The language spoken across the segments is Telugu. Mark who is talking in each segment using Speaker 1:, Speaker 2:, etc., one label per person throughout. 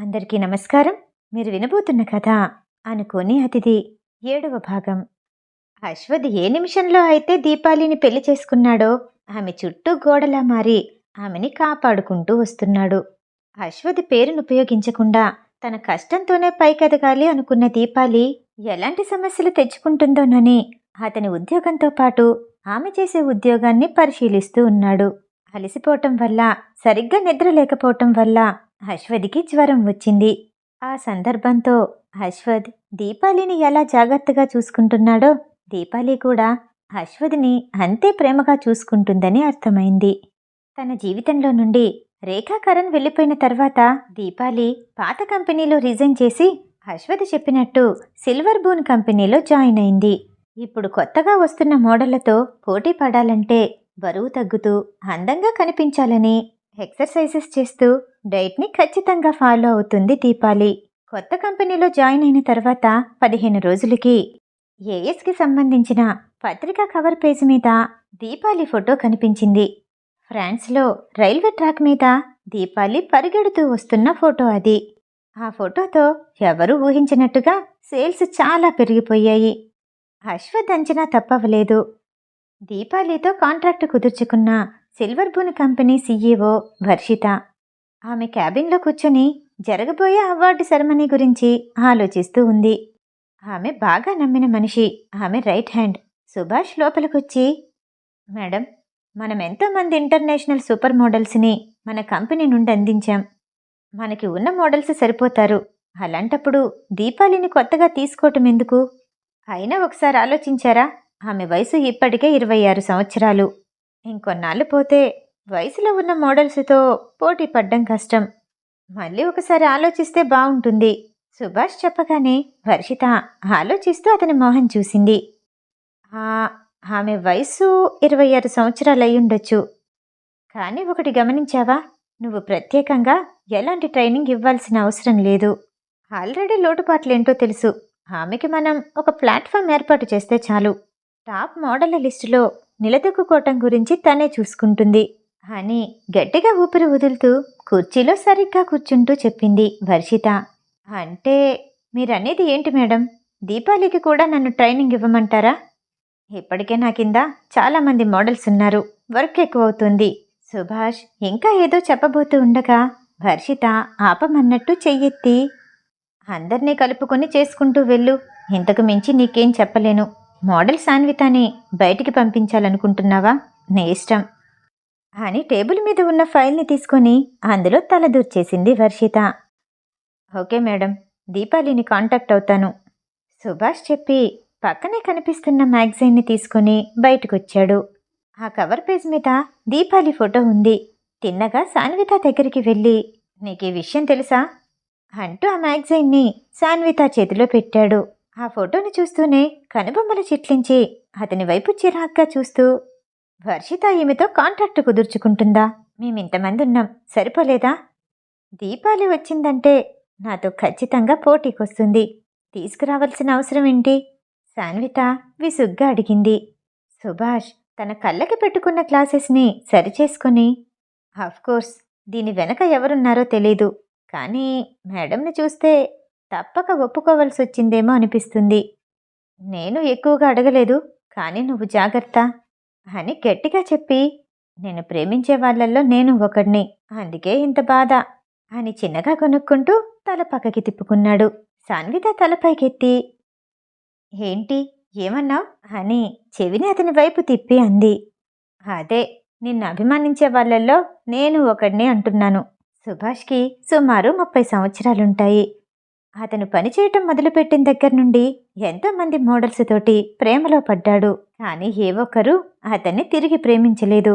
Speaker 1: అందరికీ నమస్కారం. మీరు వినబోతున్న కథ అనుకోని అతిథి ఏడవ భాగం. అశ్వథ్ ఏ నిమిషంలో అయితే దీపాలిని పెళ్ళి చేసుకున్నాడో ఆమె చుట్టూ గోడలా మారి ఆమెని కాపాడుకుంటూ వస్తున్నాడు. అశ్వథ్ పేరును ఉపయోగించకుండా తన కష్టంతోనే పైకెదగాలి అనుకున్న దీపాలి ఎలాంటి సమస్యలు తెచ్చుకుంటుందోనని అతని ఉద్యోగంతో పాటు ఆమె చేసే ఉద్యోగాన్ని పరిశీలిస్తూ ఉన్నాడు. అలసిపోవటం వల్ల సరిగ్గా నిద్ర లేకపోవటం వల్ల అశ్వథ్కి జ్వరం వచ్చింది. ఆ సందర్భంతో అశ్వథ్ దీపాలిని ఎలా జాగ్రత్తగా చూసుకుంటున్నాడో దీపాలి కూడా అశ్వథ్ని అంతే ప్రేమగా చూసుకుంటుందని అర్థమైంది. తన జీవితంలో నుండి రేఖా కరణ్ వెళ్ళిపోయిన తర్వాత దీపాలి పాత కంపెనీలో రిజైన్ చేసి అశ్వథ్ చెప్పినట్టు సిల్వర్ బూన్ కంపెనీలో జాయిన్ అయింది. ఇప్పుడు కొత్తగా వస్తున్న మోడళ్ళతో పోటీ పడాలంటే బరువు తగ్గుతూ అందంగా కనిపించాలని ఎక్సర్సైజెస్ చేస్తూ డైట్ని ఖచ్చితంగా ఫాలో అవుతుంది దీపాలి. కొత్త కంపెనీలో జాయిన్ అయిన తర్వాత పదిహేను రోజులకి ఏఎస్కి సంబంధించిన పత్రికా కవర్ పేజీ మీద దీపాలి ఫోటో కనిపించింది. ఫ్రాన్స్లో రైల్వే ట్రాక్ మీద దీపాలి పరిగెడుతూ వస్తున్న ఫోటో అది. ఆ ఫోటోతో ఎవరూ ఊహించినట్టుగా సేల్స్ చాలా పెరిగిపోయాయి. అశ్వత్ అంచనా తప్పవలేదు దీపాలితో కాంట్రాక్ట్ కుదుర్చుకున్న silver boon company CEO Varshitha. ఆమె క్యాబిన్లో కూర్చొని జరగబోయే అవార్డు సెరమనీ గురించి ఆలోచిస్తూ ఉంది. ఆమె బాగా నమ్మిన మనిషి ఆమె రైట్ హ్యాండ్. సుభాష్ లోపలికొచ్చి మేడం మనం ఎంతోమంది ఇంటర్నేషనల్ సూపర్ మోడల్స్ని మన కంపెనీ నుండి అందించాం. మనకి ఉన్న మోడల్స్ సరిపోతారు. అలాంటప్పుడు దీపాలిని కొత్తగా తీసుకోవటం ఎందుకు? అయినా ఒకసారి ఆలోచించారా? ఆమె వయసు ఇప్పటికే ఇరవై ఆరు సంవత్సరాలు. ఇంకొన్నాళ్ళు పోతే వయసులో ఉన్న మోడల్స్తో పోటీ పడ్డం కష్టం. మళ్ళీ ఒకసారి ఆలోచిస్తే బాగుంటుంది సుభాష్ చెప్పగానే వర్షిత ఆలోచిస్తూ అతని మోహన్ చూసింది. "ఆ, ఆమె వయసు ఇరవై ఆరు సంవత్సరాలు అయ్యుండొచ్చు కానీ ఒకటి గమనించావా? నువ్వు ప్రత్యేకంగా ఎలాంటి ట్రైనింగ్ ఇవ్వాల్సిన అవసరం లేదు. ఆల్రెడీ లోటుపాట్లేంటో తెలుసు. ఆమెకి మనం ఒక ప్లాట్ఫామ్ ఏర్పాటు చేస్తే చాలు. టాప్ మోడళ్ళ లిస్టులో నిలదొక్కుకోవటం గురించి తనే చూసుకుంటుంది. అని గట్టిగా ఊపిరి వదులుతూ కుర్చీలో సరిగ్గా కూర్చుంటూ చెప్పింది వర్షిత. అంటే మీరనేది ఏంటి మేడం? దీపాలికి కూడా నన్ను ట్రైనింగ్ ఇవ్వమంటారా? ఇప్పటికే నా కింద చాలామంది మోడల్స్ ఉన్నారు. వర్క్ ఎక్కువ అవుతుంది సుభాష్ ఇంకా ఏదో చెప్పబోతూ ఉండగా వర్షిత ఆపమన్నట్టు చెయ్యెత్తి అందరినీ కలుపుకొని చేసుకుంటూ వెళ్ళు. ఇంతకు మించి నీకేం చెప్పలేను. మోడల్ సాన్వితాని బయటికి పంపించాలనుకుంటున్నావా? నీ ఇష్టం. అని టేబుల్ మీద ఉన్న ఫైల్ని తీసుకొని అందులో తలదూర్చేసింది వర్షిత. ఓకే మేడం దీపాలిని కాంటాక్ట్ అవుతాను. సుభాష్ చెప్పి పక్కనే కనిపిస్తున్న మ్యాగజైన్ని తీసుకొని బయటకొచ్చాడు. ఆ కవర్ పేజ్ మీద దీపాలి ఫోటో ఉంది. తిన్నగా సాన్విత దగ్గరికి వెళ్ళి నీకు ఈ విషయం తెలుసా? అంటూ ఆ మ్యాగజైన్ని సాన్విత చేతిలో పెట్టాడు. ఆ ఫోటోని చూస్తూనే కనుబొమ్మలు చిట్లించి అతని వైపు చిరాగ్గా చూస్తూ వర్షిత ఈమెతో కాంట్రాక్ట్ కుదుర్చుకుంటుందా? మేమింతమంది ఉన్నాం సరిపోలేదా? దీపాలి వచ్చిందంటే నాతో ఖచ్చితంగా పోటీకొస్తుంది. తీసుకురావాల్సిన అవసరం ఏంటి? సాన్విత విసుగ్గా అడిగింది. సుభాష్ తన కళ్ళకి పెట్టుకున్న క్లాసెస్ని సరిచేసుకుని కోర్స్ దీని వెనక ఎవరున్నారో తెలీదు. కానీ మేడంని చూస్తే తప్పక ఒప్పుకోవలసి వచ్చిందేమో అనిపిస్తుంది. నేను ఎక్కువగా అడగలేదు కానీ నువ్వు జాగ్రత్త. అని గట్టిగా చెప్పి నేను ప్రేమించే వాళ్ళల్లో నేను ఒకడిని అందుకే ఇంత బాధ అని చిన్నగా కొనుక్కుంటూ తల పక్కకి తిప్పుకున్నాడు. సాన్విత తలపైకెత్తి ఏంటి ఏమన్నావు? అని చెవిని అతని వైపు తిప్పి అంది. అదే నిన్ను అభిమానించే వాళ్ళల్లో నేను ఒకడిని అంటున్నాను. సుభాష్కి సుమారు ముప్పై సంవత్సరాలుంటాయి. అతను పనిచేయటం మొదలుపెట్టిన దగ్గర నుండి ఎంతోమంది మోడల్స్ తోటి ప్రేమలో పడ్డాడు. కానీ ఏ ఒక్కరూ అతన్ని తిరిగి ప్రేమించలేదు.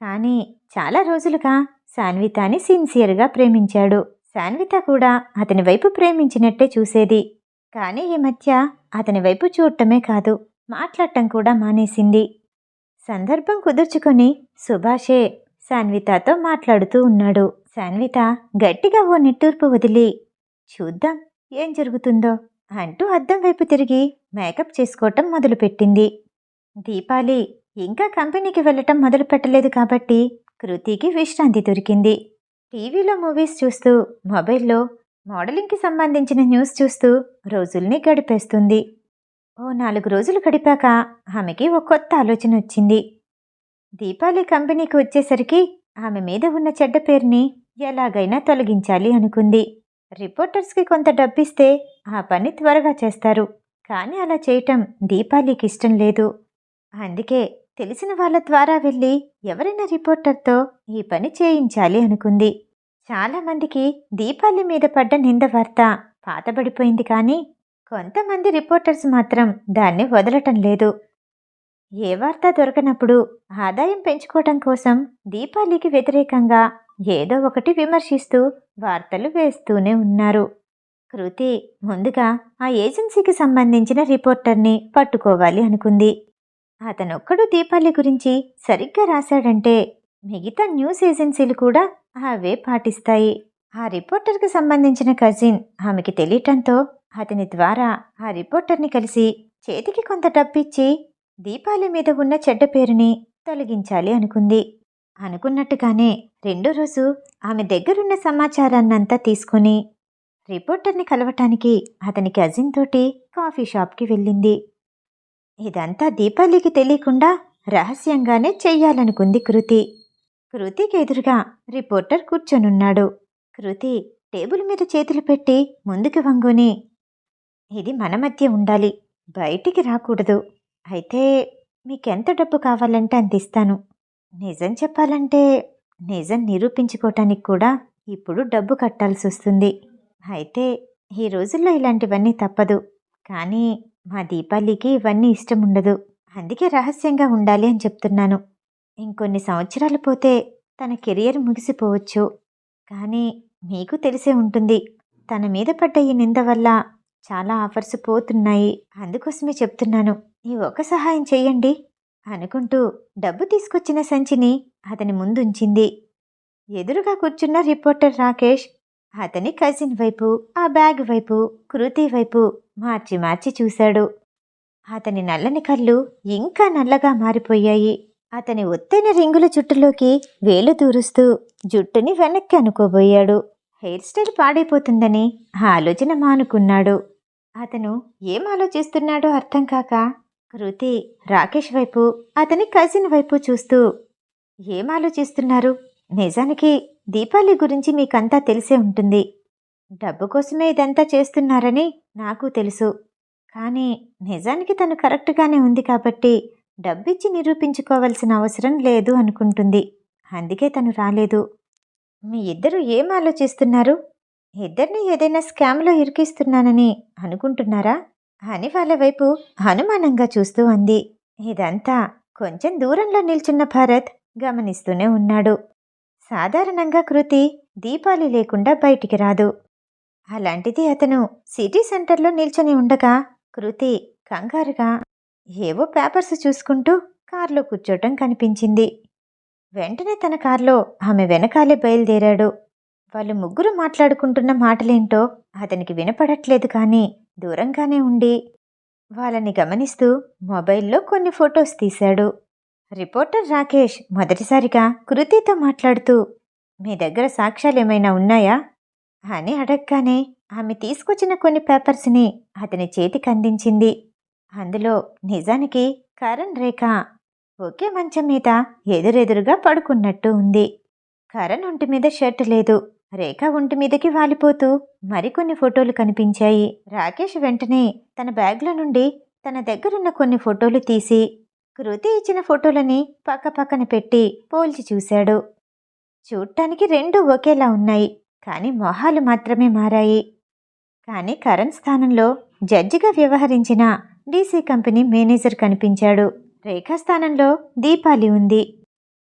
Speaker 1: కానీ చాలా రోజులుగా సాన్వితాని సిన్సియర్గా ప్రేమించాడు. సాన్విత కూడా అతని వైపు ప్రేమించినట్టే చూసేది. కానీ ఈ మధ్య అతని వైపు చూడటమే కాదు మాట్లాడటం కూడా మానేసింది. సందర్భం కుదుర్చుకొని సుభాషే సాన్వితతో మాట్లాడుతూ ఉన్నాడు. సాన్విత గట్టిగా ఓ నిట్టూర్పు వదిలి చూద్దాం ఏం జరుగుతుందో అంటూ అద్దం వైపు తిరిగి మేకప్ చేసుకోవటం మొదలుపెట్టింది. దీపాలి ఇంకా కంపెనీకి వెళ్ళటం మొదలు పెట్టలేదు కాబట్టి కృతికి విశ్రాంతి దొరికింది. టీవీలో మూవీస్ చూస్తూ మొబైల్లో మోడలింగ్కి సంబంధించిన న్యూస్ చూస్తూ రోజుల్ని గడిపేస్తుంది. ఓ నాలుగు రోజులు గడిపాక ఆమెకి ఒక కొత్త ఆలోచన వచ్చింది. దీపాలి కంపెనీకి వచ్చేసరికి ఆమె మీద ఉన్న చెడ్డ పేరుని ఎలాగైనా తొలగించాలి అనుకుంది. రిపోర్టర్స్కి కొంత డబ్బిస్తే ఆ పని త్వరగా చేస్తారు. కానీ అలా చేయటం దీపాలికి ఇష్టం లేదు. అందుకే తెలిసిన వాళ్ళ ద్వారా వెళ్ళి ఎవరైనా రిపోర్టర్తో ఈ పని చేయించాలి అనుకుంది. చాలామందికి దీపాలి మీద పడ్డ నింద వార్త పాతబడిపోయింది కానీ కొంతమంది రిపోర్టర్స్ మాత్రం దాన్ని వదలటం లేదు. ఏ వార్త దొరకనప్పుడు ఆదాయం పెంచుకోవటం కోసం దీపాలికి వ్యతిరేకంగా ఏదో ఒకటి విమర్శిస్తూ వార్తలు వేస్తూనే ఉన్నారు. కృతి ముందుగా ఆ ఏజెన్సీకి సంబంధించిన రిపోర్టర్ని పట్టుకోవాలి అనుకుంది. అతనొక్కడు దీపాలి గురించి సరిగ్గా రాశాడంటే మిగతా న్యూస్ ఏజెన్సీలు కూడా అవే పాటిస్తాయి. ఆ రిపోర్టర్కి సంబంధించిన కజిన్ ఆమెకి తెలియటంతో అతని ద్వారా ఆ రిపోర్టర్ని కలిసి చేతికి కొంత డబ్బిచ్చి దీపాలి మీద ఉన్న చెడ్డ పేరుని తొలగించాలి అనుకుంది. అనుకున్నట్టుగానే రెండో రోజు ఆమె దగ్గరున్న సమాచారాన్నంతా తీసుకుని రిపోర్టర్ని కలవటానికి అతని కజిన్ తోటి కాఫీ షాప్కి వెళ్ళింది. ఇదంతా దీపాలికి తెలియకుండా రహస్యంగానే చెయ్యాలనుకుంది కృతి. కృతికి ఎదురుగా రిపోర్టర్ కూర్చొనున్నాడు. కృతి టేబుల్ మీద చేతులు పెట్టి ముందుకు వంగుని ఇది మన మధ్య ఉండాలి బయటికి రాకూడదు. అయితే మీకెంత డబ్బు కావాలంటే అంత ఇస్తాను. నిజం చెప్పాలంటే నిజం నిరూపించుకోవటానికి కూడా ఇప్పుడు డబ్బు కట్టాల్సి వస్తుంది. అయితే ఈ రోజుల్లో ఇలాంటివన్నీ తప్పదు. కానీ మా దీపాలికి ఇవన్నీ ఇష్టం ఉండదు. అందుకే రహస్యంగా ఉండాలి అని చెప్తున్నాను. ఇంకొన్ని సంవత్సరాలు పోతే తన కెరియర్ ముగిసిపోవచ్చు. కానీ మీకు తెలిసే ఉంటుంది. తన మీద పడ్డ ఈ నింద వల్ల చాలా ఆఫర్స్ పోతున్నాయి. అందుకోసమే చెప్తున్నాను. ఈ ఒక సహాయం చెయ్యండి. అనుకుంటూ డబ్బు తీసుకొచ్చిన సంచిని అతని ముందుంచింది. ఎదురుగా కూర్చున్న రిపోర్టర్ రాకేష్ అతని కజిన్ వైపు ఆ బ్యాగ్ వైపు కృతి వైపు మార్చి మార్చి చూశాడు. అతని నల్లని కళ్ళు ఇంకా నల్లగా మారిపోయాయి. అతని ఒత్తైన రింగుల జుట్టులోకి వేలు దూరుస్తూ జుట్టుని వెనక్కి అనుకోబోయాడు. హెయిర్ స్టైల్ పాడైపోతుందని ఆలోచన మానుకున్నాడు. అతను ఏం ఆలోచిస్తున్నాడో అర్థం కాక కృతి రాకేష్ వైపు అతని కజిన్ వైపు చూస్తూ ఏం ఆలోచిస్తున్నారు? నిజానికి దీపాలి గురించి మీకంతా తెలిసే ఉంటుంది. డబ్బు కోసమే ఇదంతా చేస్తున్నారని నాకు తెలుసు. కానీ నిజానికి తను కరెక్ట్గానే ఉంది కాబట్టి డబ్బిచ్చి నిరూపించుకోవాల్సిన అవసరం లేదు అనుకుంటుంది. అందుకే తను రాలేదు. మీ ఇద్దరు ఏం ఆలోచిస్తున్నారు? ఇద్దరిని ఏదైనా స్కామ్లో ఇరికిస్తున్నానని అనుకుంటున్నారా? అని వాళ్ళ వైపు అనుమానంగా చూస్తూ అంది. ఇదంతా కొంచెం దూరంలో నిల్చున్న భారత్ గమనిస్తూనే ఉన్నాడు. సాధారణంగా కృతి దీపాలు లేకుండా బయటికి రాదు. అలాంటిది అతను సిటీ సెంటర్లో నిల్చొని ఉండగా కృతి కంగారుగా ఏవో పేపర్స్ చూసుకుంటూ కారులో కూర్చోటం కనిపించింది. వెంటనే తన కారులో ఆమె వెనకాలే బయలుదేరాడు. వాళ్ళు ముగ్గురు మాట్లాడుకుంటున్న మాటలేంటో అతనికి వినపడట్లేదు కానీ దూరంగానే ఉండి వాళ్ళని గమనిస్తూ మొబైల్లో కొన్ని ఫొటోస్ తీశాడు. రిపోర్టర్ రాకేష్ మొదటిసారిగా కృతితో మాట్లాడుతూ మీ దగ్గర సాక్ష్యాలు ఏమైనా ఉన్నాయా? అని అడగగానే ఆమె తీసుకొచ్చిన కొన్ని పేపర్స్ని అతని చేతికి అందించింది. అందులో నిజానికి కరణ్ రేఖ ఒకే మంచం మీద ఎదురెదురుగా పడుకున్నట్టు ఉంది. కరణ్ ఒంటి మీద షర్ట్ లేదు. రేఖ ఒంటి మీదకి వాలిపోతూ మరికొన్ని ఫోటోలు కనిపించాయి. రాకేష్ వెంటనే తన బ్యాగ్లో నుండి తన దగ్గరున్న కొన్ని ఫోటోలు తీసి కృతి ఇచ్చిన ఫోటోలని పక్కపక్కన పెట్టి పోల్చి చూశాడు. చూడటానికి రెండు ఒకేలా ఉన్నాయి కానీ మొహాలు మాత్రమే మారాయి. కానీ కరణ్ స్థానంలో జడ్జిగా వ్యవహరించిన డీసీ కంపెనీ మేనేజర్ కనిపించాడు. రేఖా స్థానంలో దీపాలి ఉంది.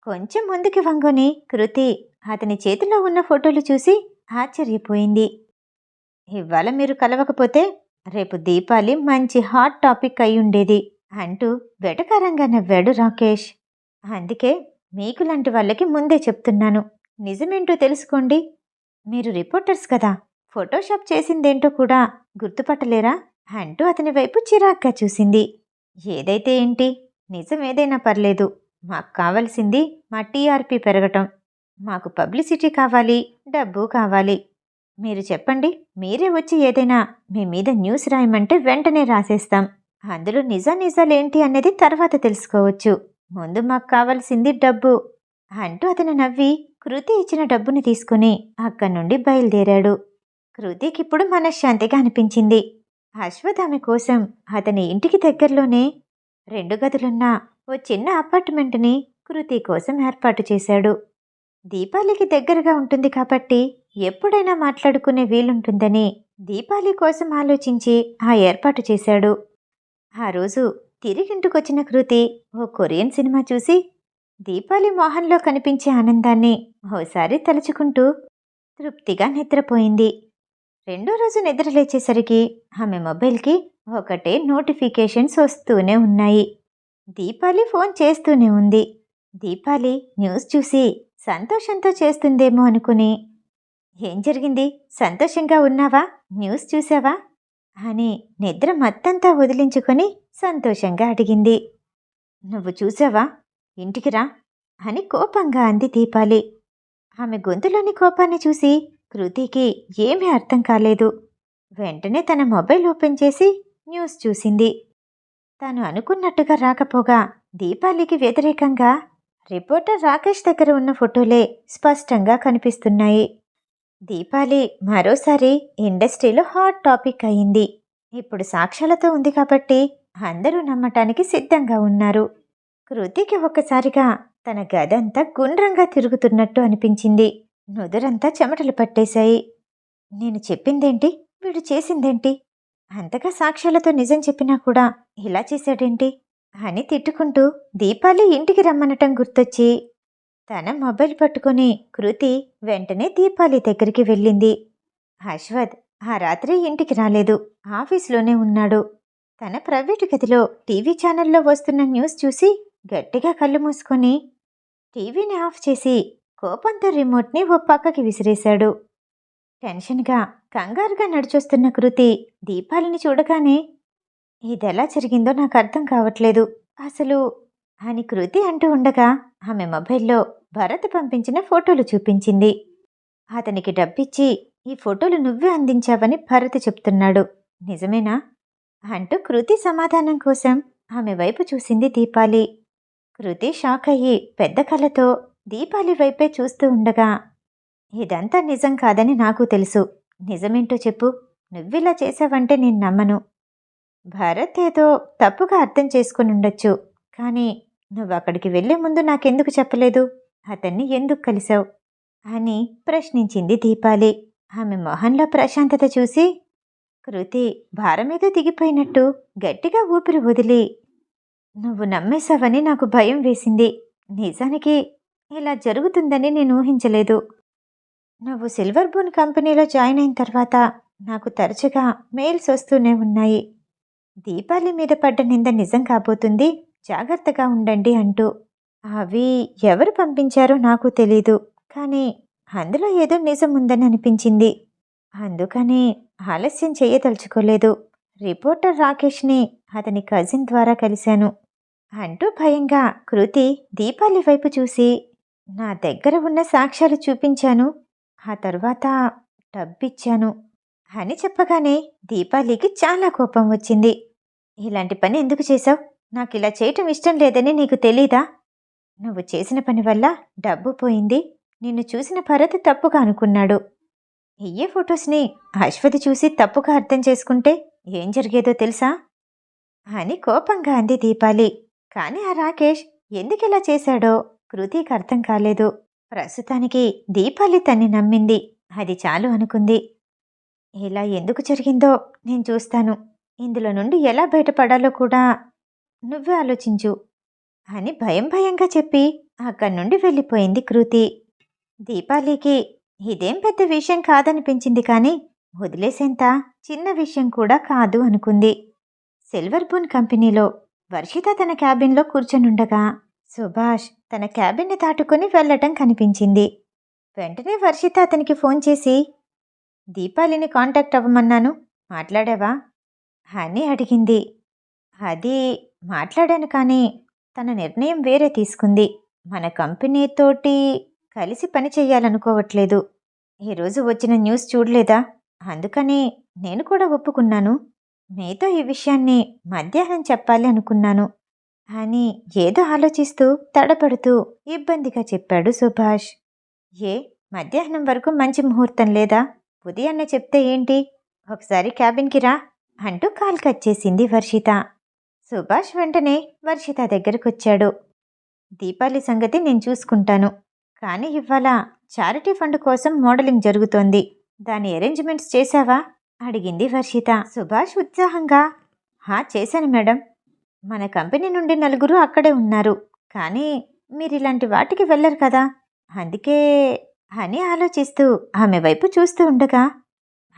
Speaker 1: కొంచెం ముందుకి వంగుని కృతి అతని చేతిలో ఉన్న ఫోటోలు చూసి ఆశ్చర్యపోయింది. ఇవాళ మీరు కలవకపోతే రేపు దీపాలి మంచి హాట్ టాపిక్ అయి ఉండేది అంటూ వెటకారంగా నవ్వాడు రాకేష్. అందుకే మీకు లాంటి వాళ్ళకి ముందే చెప్తున్నాను. నిజమేంటో తెలుసుకోండి. మీరు రిపోర్టర్స్ కదా. ఫోటోషాప్ చేసిందేంటో కూడా గుర్తుపట్టలేరా అంటూ అతని వైపు చిరాగ్గా చూసింది. ఏదైతే ఏంటి? నిజం ఏదైనా పర్లేదు. మాకు కావలసింది మా టీఆర్పీ పెరగటం. మాకు పబ్లిసిటీ కావాలి డబ్బు కావాలి. మీరు చెప్పండి మీరే వచ్చి ఏదైనా మీ మీద న్యూస్ రాయమంటే వెంటనే రాసేస్తాం. అందులో నిజ నిజాలేంటి అనేది తర్వాత తెలుసుకోవచ్చు. ముందు మాకు కావాల్సింది డబ్బు. అంటూ అతను నవ్వి కృతి ఇచ్చిన డబ్బుని తీసుకుని అక్కడి నుండి బయలుదేరాడు. కృతికిప్పుడు మనశ్శాంతిగా అనిపించింది. అశ్వథ్ ఆమె కోసం అతని ఇంటికి దగ్గరలోనే రెండు గదులున్న ఓ చిన్న అపార్ట్మెంట్ని కృతి కోసం ఏర్పాటు చేశాడు. దీపాలికి దగ్గరగా ఉంటుంది కాబట్టి ఎప్పుడైనా మాట్లాడుకునే వీలుంటుందని దీపాలి కోసం ఆలోచించి ఆ ఏర్పాటు చేశాడు. ఆ రోజు తిరిగింటికొచ్చిన కృతి ఓ కొరియన్ సినిమా చూసి దీపాలి మోహన్లో కనిపించే ఆనందాన్ని ఓసారి తలుచుకుంటూ తృప్తిగా నిద్రపోయింది. రెండో రోజు నిద్రలేచేసరికి ఆమె మొబైల్కి ఒకటే నోటిఫికేషన్స్ వస్తూనే ఉన్నాయి. దీపాలి ఫోన్ చేస్తూనే ఉంది. దీపాలి న్యూస్ చూసి సంతోషంతో చేస్తుందేమో అనుకుని ఏం జరిగింది? సంతోషంగా ఉన్నావా? న్యూస్ చూసావా? అని నిద్ర మత్తంతా వదిలించుకొని సంతోషంగా అడిగింది. నువ్వు చూసావా? ఇంటికి రా అని కోపంగా అంది దీపాలి. ఆమె గొంతులోని కోపాన్ని చూసి కృతికి ఏమీ అర్థం కాలేదు. వెంటనే తన మొబైల్ ఓపెన్ చేసి న్యూస్ చూసింది. తాను అనుకున్నట్టుగా రాకపోగా దీపాలికి వ్యతిరేకంగా రిపోర్టర్ రాకేష్ దగ్గర ఉన్న ఫోటోలే స్పష్టంగా కనిపిస్తున్నాయి. దీపాలి మరోసారి ఇండస్ట్రీలో హాట్ టాపిక్ అయింది. ఇప్పుడు సాక్ష్యాలతో ఉంది కాబట్టి అందరూ నమ్మటానికి సిద్ధంగా ఉన్నారు. కృతికి ఒక్కసారిగా తన గదంతా గుండ్రంగా తిరుగుతున్నట్టు అనిపించింది. నుదురంతా చెమటలు పట్టేశాయి. నేను చెప్పిందేంటి? వీడు చేసిందేంటి? అంతగా సాక్ష్యాలతో నిజం చెప్పినా కూడా ఇలా చేశాడేంటి? అని తిట్టుకుంటూ దీపాలి ఇంటికి రమ్మనటం గుర్తొచ్చి తన మొబైల్ పట్టుకొని కృతి వెంటనే దీపాలి దగ్గరికి వెళ్ళింది. అశ్వథ్ ఆ రాత్రి ఇంటికి రాలేదు. ఆఫీస్లోనే ఉన్నాడు. తన ప్రైవేటు గదిలో టీవీ ఛానల్లో వస్తున్న న్యూస్ చూసి గట్టిగా కళ్ళు మూసుకొని టీవీని ఆఫ్ చేసి కోపంతో రిమోట్ని ఓ పక్కకి విసిరేశాడు. టెన్షన్గా కంగారుగా నడిచొస్తున్న కృతి దీపాలిని చూడగానే ఇదెలా జరిగిందో నాకు అర్థం కావట్లేదు. అసలు అని కృతి అంటూ ఉండగా ఆమె మొబైల్లో భరత్ పంపించిన ఫోటోలు చూపించింది. అతనికి డబ్బిచ్చి ఈ ఫోటోలు నువ్వే అందించావని భరత్ చెప్తున్నాడు. నిజమేనా? అంటూ కృతి సమాధానం కోసం ఆమె వైపు చూసింది దీపాలి. కృతి షాక్ అయ్యి పెద్ద కళ్ళతో దీపాలి వైపే చూస్తూ ఉండగా ఇదంతా నిజం కాదని నాకు తెలుసు. నిజమేంటో చెప్పు. నువ్విలా చేసావంటే నేను నమ్మను. భరత్ ఏదో తప్పుగా అర్థం చేసుకుని ఉండొచ్చు. కానీ నువ్వు అక్కడికి వెళ్ళే ముందు నాకెందుకు చెప్పలేదు? అతన్ని ఎందుకు కలిశావు అని ప్రశ్నించింది దీపాలి. ఆమె మొహంలో ప్రశాంతత చూసి కృతి భారమేదో దిగిపోయినట్టు గట్టిగా ఊపిరి వదిలి నువ్వు నమ్మేశావని నాకు భయం వేసింది. నిజానికి ఇలా జరుగుతుందని నేను ఊహించలేదు. నువ్వు సిల్వర్ బూన్ కంపెనీలో జాయిన్ అయిన తర్వాత నాకు తరచుగా మెయిల్స్ వస్తూనే ఉన్నాయి. దీపాలి మీద పడ్డ నింద నిజం కాబోతుంది. జాగ్రత్తగా ఉండండి అంటూ. అవి ఎవరు పంపించారో నాకు తెలీదు. కానీ అందులో ఏదో నిజం ఉందని అనిపించింది. అందుకని ఆలస్యం చేయదలుచుకోలేదు. రిపోర్టర్ రాకేష్ని అతని కజిన్ ద్వారా కలిశాను. అంటూ భయంగా కృతి దీపాలి వైపు చూసి నా దగ్గర ఉన్న సాక్ష్యాలు చూపించాను. ఆ తర్వాత డబ్బిచ్చాను. అని చెప్పగానే దీపాలికి చాలా కోపం వచ్చింది. ఇలాంటి పని ఎందుకు చేశావు? నాకు ఇలా చేయటం ఇష్టం లేదని నీకు తెలీదా? నువ్వు చేసిన పని వల్ల డబ్బు పోయింది. నిన్ను చూసిన భరత్ తప్పుగా అనుకున్నాడు. ఇయ్యే ఫొటోస్ని అశ్వతి చూసి తప్పుగా అర్థం చేసుకుంటే ఏం జరిగేదో తెలుసా? అని కోపంగా అంది దీపాలి. కానీ ఆ రాకేష్ ఎందుకిలా చేశాడో కృతికి అర్థం కాలేదు. ప్రస్తుతానికి దీపాలి తన్ని నమ్మింది. అది చాలు అనుకుంది. ఇలా ఎందుకు జరిగిందో నేను చూస్తాను. ఇందులో నుండి ఎలా బయటపడాలో కూడా నువ్వే ఆలోచించు అని భయం భయంగా చెప్పి అక్కడి నుండి వెళ్ళిపోయింది కృతి. దీపాలికి ఇదేం పెద్ద విషయం కాదనిపించింది కానీ వదిలేసేంత చిన్న విషయం కూడా కాదు అనుకుంది. సిల్వర్ బూన్ కంపెనీలో వర్షిత తన క్యాబిన్లో కూర్చొనుండగా సుభాష్ తన క్యాబిన్ని దాటుకుని వెళ్ళటం కనిపించింది. వెంటనే వర్షిత అతనికి ఫోన్ చేసి దీపాలిని కాంటాక్ట్ అవ్వమన్నాను మాట్లాడావా? అని అడిగింది. అది మాట్లాడాను కానీ తన నిర్ణయం వేరే తీసుకుంది. మన కంపెనీతోటి కలిసి పని చేయాలనుకోవట్లేదు. ఈరోజు వచ్చిన న్యూస్ చూడలేదా? అందుకని నేను కూడా ఒప్పుకున్నాను. మీతో ఈ విషయాన్ని మధ్యాహ్నం చెప్పాలి అనుకున్నాను అని ఏదో ఆలోచిస్తూ తడపడుతూ ఇబ్బందిగా చెప్పాడు సుభాష్. ఏ మధ్యాహ్నం వరకు మంచి ముహూర్తం లేదా? ఉదయాన్నే చెప్తే ఏంటి? ఒకసారి క్యాబిన్కి రా. అంటూ కాల్ కట్ చేసింది వర్షిత. సుభాష్ వెంటనే వర్షిత దగ్గరకొచ్చాడు. దీపాలి సంగతి నేను చూసుకుంటాను. కానీ ఇవాళ చారిటీ ఫండ్ కోసం మోడలింగ్ జరుగుతోంది. దాని అరేంజ్మెంట్స్ చేశావా? అడిగింది వర్షిత. సుభాష్ ఉత్సాహంగా హా చేశాను మేడం. మన కంపెనీ నుండి నలుగురు అక్కడే ఉన్నారు. కానీ మీరు ఇలాంటి వాటికి వెళ్ళరు కదా? అందుకే అని ఆలోచిస్తూ ఆమె వైపు చూస్తూ ఉండగా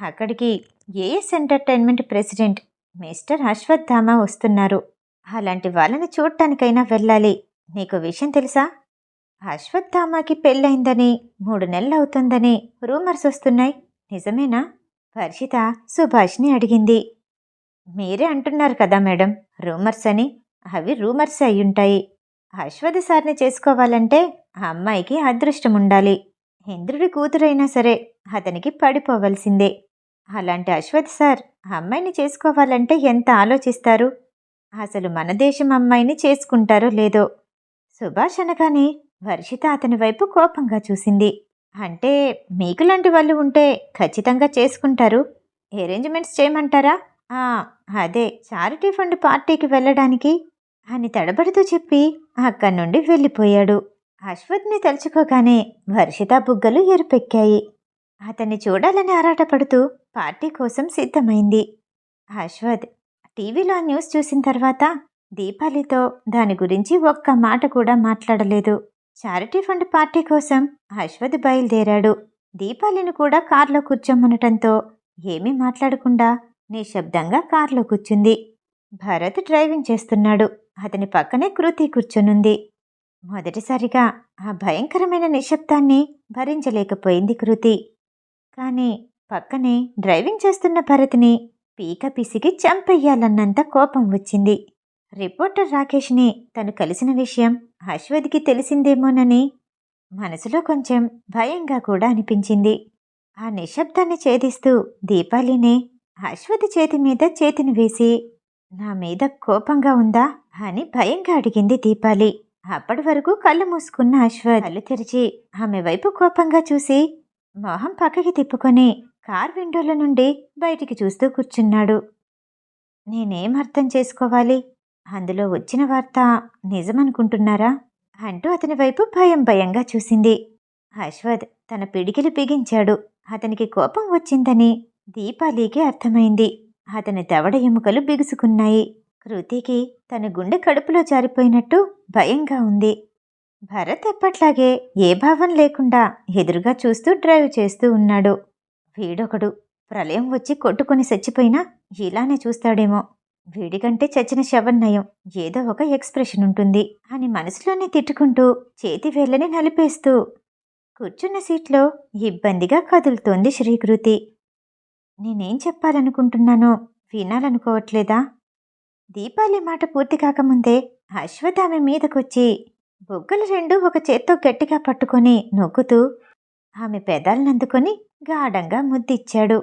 Speaker 1: అక్కడికి AS entertainment president mister Ashwatthama వస్తున్నారు? అలాంటి వాళ్ళని చూడటానికైనా వెళ్ళాలి. నీకు విషయం తెలుసా? అశ్వత్థామకి పెళ్ళైందని మూడు నెలలు అవుతుందని రూమర్స్ వస్తున్నాయి. నిజమేనా? వర్షిత సుభాష్ని అడిగింది. మీరే అంటున్నారు కదా మేడం రూమర్స్ అని. అవి రూమర్స్ అయ్యుంటాయి అశ్వథ సార్ని చేసుకోవాలంటే ఆ అమ్మాయికి అదృష్టం ఉండాలి. ఇంద్రుడి కూతురైనా సరే అతనికి పడిపోవలసిందే. అలాంటి అశ్వథ్ సార్ అమ్మాయిని చేసుకోవాలంటే ఎంత ఆలోచిస్తారు? అసలు మన దేశం అమ్మాయిని చేసుకుంటారో లేదో? సుభాష్ అనగానే వర్షిత అతని వైపు కోపంగా చూసింది. అంటే మీకులాంటి వాళ్ళు ఉంటే ఖచ్చితంగా చేసుకుంటారు. అరేంజ్మెంట్స్ చేయమంటారా? "ఆ, అదే చారిటీ ఫండ్ పార్టీకి వెళ్ళడానికి అని తడబడుతూ చెప్పి అక్కడి నుండి వెళ్ళిపోయాడు. అశ్వత్ని తలుచుకోగానే వర్షిత బుగ్గలు ఎరుపెక్కాయి. అతన్ని చూడాలని ఆరాటపడుతూ పార్టీ కోసం సిద్ధమైంది. అశ్వథ్ టీవీలో ఆ న్యూస్ చూసిన తర్వాత దీపాలితో దాని గురించి ఒక్క మాట కూడా మాట్లాడలేదు. చారిటీ ఫండ్ పార్టీ కోసం అశ్వథ్ బయలుదేరాడు. దీపాలిని కూడా కార్లో కూర్చోమనటంతో ఏమీ మాట్లాడకుండా నిశ్శబ్దంగా కార్లో కూర్చుంది. భరత్ డ్రైవింగ్ చేస్తున్నాడు. అతని పక్కనే కృతి కూర్చొనుంది. మొదటిసారిగా ఆ భయంకరమైన నిశ్శబ్దాన్ని భరించలేకపోయింది కృతి. కానీ పక్కనే డ్రైవింగ్ చేస్తున్న భరత్ని పీక పిసికి చంపెయ్యాలన్నంత కోపం వచ్చింది. రిపోర్టర్ రాకేష్ని తను కలిసిన విషయం అశ్వథ్కి తెలిసిందేమోనని మనసులో కొంచెం భయంగా కూడా అనిపించింది. ఆ నిశ్శబ్దాన్ని ఛేదిస్తూ దీపాలినే అశ్వథ్ చేతి మీద చేతిని వేసి నా మీద కోపంగా ఉందా? అని భయంగా అడిగింది దీపాలి. అప్పటి వరకు కళ్ళు మూసుకున్న అశ్వథ్ కళ్ళు తెరిచి ఆమె వైపు కోపంగా చూసి మొహం పక్కకి తిప్పుకొని కార్ విండోల నుండి బయటికి చూస్తూ కూర్చున్నాడు. నేనేం అర్థం చేసుకోవాలి? అందులో వచ్చిన వార్త నిజమనుకుంటున్నారా? అంటూ అతని వైపు భయం భయంగా చూసింది. అశ్వథ్ తన పిడికిలు బిగించాడు. అతనికి కోపం వచ్చిందని దీపాలీకి అర్థమైంది. అతని దవడ ఎముకలు బిగుసుకున్నాయి. కృతికి తన గుండె కడుపులో జారిపోయినట్టు భయంగా ఉంది. భరత్ ఎప్పట్లాగే ఏ భావం లేకుండా ఎదురుగా చూస్తూ డ్రైవ్ చేస్తూ ఉన్నాడు. వీడొకడు ప్రళయం వచ్చి కొట్టుకొని చచ్చిపోయినా ఇలానే చూస్తాడేమో. వీడికంటే చచ్చిన శవన్నయం నయం ఏదో ఒక ఎక్స్ప్రెషన్ ఉంటుంది అని మనసులోనే తిట్టుకుంటూ చేతి వేళ్ళని నలిపేస్తూ కూర్చున్న సీట్లో ఇబ్బందిగా కదులుతోంది శ్రీకృతి. నేనేం చెప్పాలనుకుంటున్నానో వినాలనుకోవట్లేదా? దీపాలి మాట పూర్తి కాకముందే అశ్వథ్ ఆమె మీదకొచ్చి బొగ్గలు రెండు ఒక చేత్తో గట్టిగా పట్టుకొని నొక్కుతూ ఆమె పెదాలనందుకొని గాఢంగా ముద్దిచ్చాడు.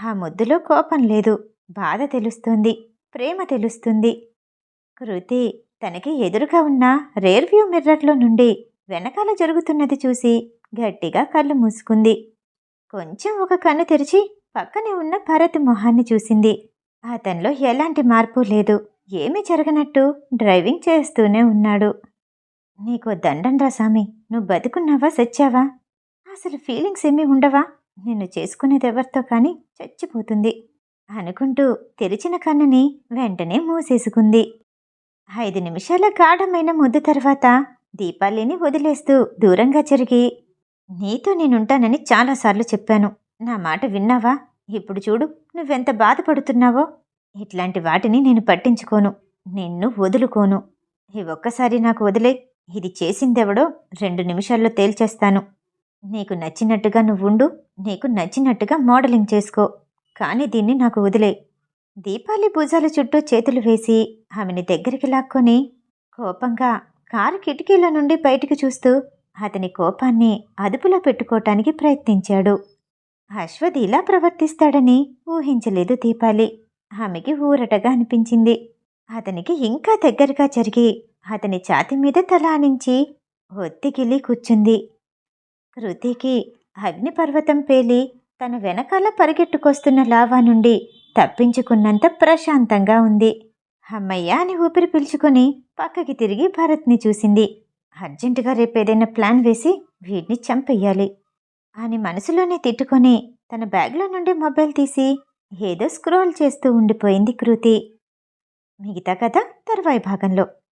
Speaker 1: ఆ ముద్దులో కోపం లేదు. బాధ తెలుస్తుంది. ప్రేమ తెలుస్తుంది. కృతి తనకి ఎదురుగా ఉన్న రేర్వ్యూ మిర్రర్లో నుండి వెనకాల జరుగుతున్నది చూసి గట్టిగా కళ్ళు మూసుకుంది. కొంచెం ఒక కన్ను తెరిచి పక్కనే ఉన్న భరత్ మొహాన్ని చూసింది. అతనిలో ఎలాంటి మార్పు లేదు. ఏమీ జరగనట్టు డ్రైవింగ్ చేస్తూనే ఉన్నాడు. నీకు దండంరా సామి. నువ్వు బతుకున్నావా? సచ్చావా? అసలు ఫీలింగ్స్ ఏమీ ఉండవా? నిన్ను చేసుకునేది ఎవరితో కానీ చచ్చిపోతుంది. అనుకుంటూ తెరిచిన కన్నుని వెంటనే మూసేసుకుంది. ఐదు నిమిషాల గాఢమైన ముద్దు తర్వాత దీపాలిని వదిలేస్తూ దూరంగా జరిగి నీతో నేనుంటానని చాలాసార్లు చెప్పాను. నా మాట విన్నావా? ఇప్పుడు చూడు నువ్వెంత బాధపడుతున్నావో? ఇట్లాంటి వాటిని నేను పట్టించుకోను. నిన్ను వదులుకోను. ఈ ఒక్కసారి నాకు వదిలే ఇది చేసిందెవడో రెండు నిమిషాల్లో తేల్చేస్తాను. నీకు నచ్చినట్టుగా నువ్వుండు నీకు నచ్చినట్టుగా మోడలింగ్ చేసుకో. కానీ దీన్ని నాకు వదిలే. దీపాలి భుజాల చుట్టూ చేతులు వేసి ఆమెని దగ్గరికి లాక్కొని కోపంగా కారు కిటికీల నుండి బయటికి చూస్తూ అతని కోపాన్ని అదుపులో పెట్టుకోవటానికి ప్రయత్నించాడు. అశ్వథ్ ఇలా ప్రవర్తిస్తాడని ఊహించలేదు దీపాలి. ఆమెకి ఊరటగా అనిపించింది. అతనికి ఇంకా దగ్గరగా జరిగి అతని ఛాతి మీద తల ఆనించి కూర్చుంది. కృతికి అగ్నిపర్వతం పేలి తన వెనకాల పరిగెట్టుకొస్తున్న లావా నుండి తప్పించుకున్నంత ప్రశాంతంగా ఉంది. అమ్మయ్య అని ఊపిరి పీల్చుకొని పక్కకి తిరిగి భరత్ని చూసింది. అర్జెంటుగా రేపేదైనా ప్లాన్ వేసి వీడిని చంపేయాలి అని మనసులోనే తిట్టుకొని తన బ్యాగ్లో నుండి మొబైల్ తీసి ఏదో స్క్రోల్ చేస్తూ ఉండిపోయింది కృతి. మిగతా కథ తర్వాయి భాగంలో.